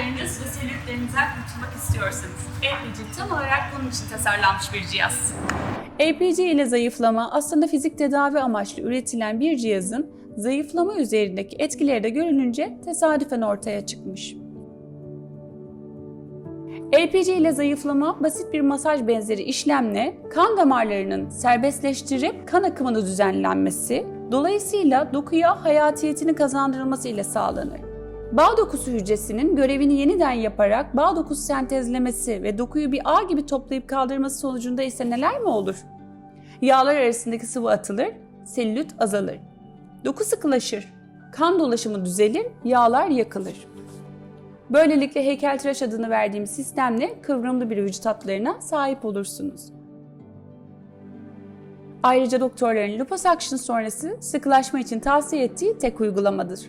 yağlarınız ve selülitlerinizden kurtulmak istiyorsanız LPG tam olarak bunun için tasarlanmış bir cihaz. LPG ile zayıflama aslında fizik tedavi amaçlı üretilen bir cihazın zayıflama üzerindeki etkileri de görülünce tesadüfen ortaya çıkmış. LPG ile zayıflama basit bir masaj benzeri işlemle kan damarlarının serbestleştirip kan akımını düzenlenmesi, dolayısıyla dokuya hayatiyetini kazandırılması ile sağlanır. Bağ dokusu hücresinin görevini yeniden yaparak bağ dokusu sentezlemesi ve dokuyu bir ağ gibi toplayıp kaldırması sonucunda ise neler mi olur? Yağlar arasındaki sıvı atılır, selülit azalır. Doku sıkılaşır, kan dolaşımı düzelir, yağlar yakılır. Böylelikle heykeltıraş adını verdiğim sistemle kıvrımlı bir vücut hatlarına sahip olursunuz. Ayrıca doktorların liposuction sonrası sıkılaşma için tavsiye ettiği tek uygulamadır.